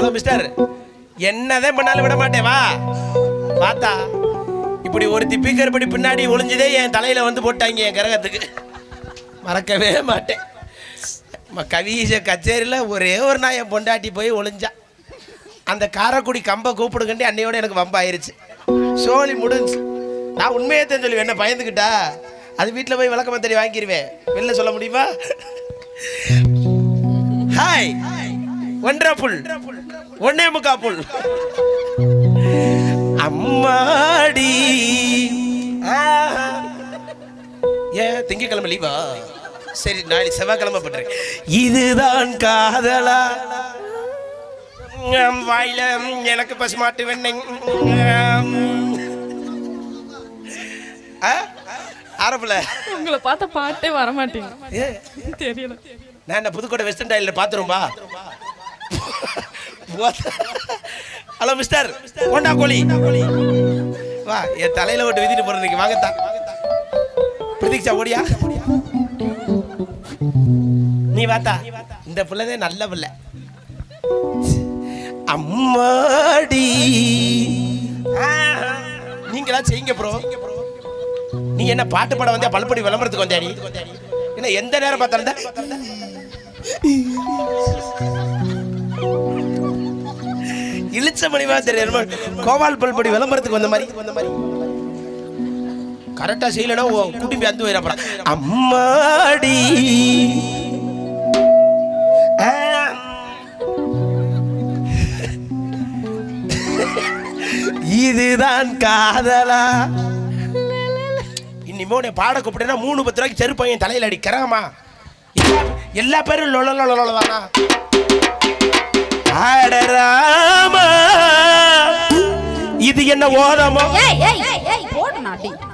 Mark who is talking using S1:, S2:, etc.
S1: Hello mister என்னதான் பண்ணாலும் விட மாட்டேன் வா. பார்த்தா இப்படி ஒருத்தி பீக்கர் படி பின்னாடி ஒளிஞ்சதே என் தலையில் வந்து போட்டாங்க என் கிரகத்துக்கு. மறக்கவே மாட்டேன். ம- கவிச கச்சேரியில் ஒரே ஒரு நாய் என் பொண்டாட்டி போய் ஒளிஞ்சா. அந்த காரைக்குடி கம்பை கூப்பிடுங்கண்டி அன்னையோட எனக்கு வம்பாயிருச்சு சோழி முடிஞ்சு. நான் உண்மையே தான் சொல்லுவேன் என்ன பயந்துக்கிட்டா? அது வீட்டில் போய் விளக்க மத்தடி வாங்கிடுவேன் வெளில சொல்ல முடியுமா? ஹாய் ஒன்றா புல் ஒன்னே முக்கா புல். அம்மாடி. ஏன் திங்கக்கிழமை லீவா சரி நாளைக்கு செவ்வாய்க்கிழமை பண்றேன். இதுதான் காதலா. வாயில எனக்கு பசுமாட்டு வெண்ணெய்? ஆரம்புல.
S2: உங்களை பார்த்த பாட்டே வர மாட்டேங்க
S1: ஏ,
S2: தெரியல.
S1: நான் புதுக்கோட்டை வெஸ்டர்ன் டைலில் பார்த்துரும்பா ஹலோ மிஸ்டர் கொண்டா கோழி வா என் தலையில விட்டு விதிட்டு போறதுக்கு வாங்கத்தான் பிரதீக்ஷா ஓடியா? நீ வாத்தா இந்த பிள்ளைதே நல்ல பிள்ளை. அம்மாடி. நீங்களா செய்யுங்க ப்ரோ நீ என்ன பாட்டு பாட வந்தா பல்படி விளம்பரத்துக்கு வந்தாடி என்ன எந்த நேரம் பார்த்தாலும் இழிச்ச மணிவா தெரியும் கோபால் பல்படி விளம்பரத்துக்கு வந்த மாதிரி வந்த மாதிரி. கரெக்டா செய்யலனா குடும்பி அந்த போயிட போறான் அம்மாடி. இதுதான் காதலா. இனிமே உன்னை பாட கூப்பிட்டேன்னா மூணு பத்து ரூபாய்க்கு செருப்பு என் தலையில அடிக்கிறாமா எல்லா பேரும் லொல லொல லொல தானா இது என்ன ஓரமோ?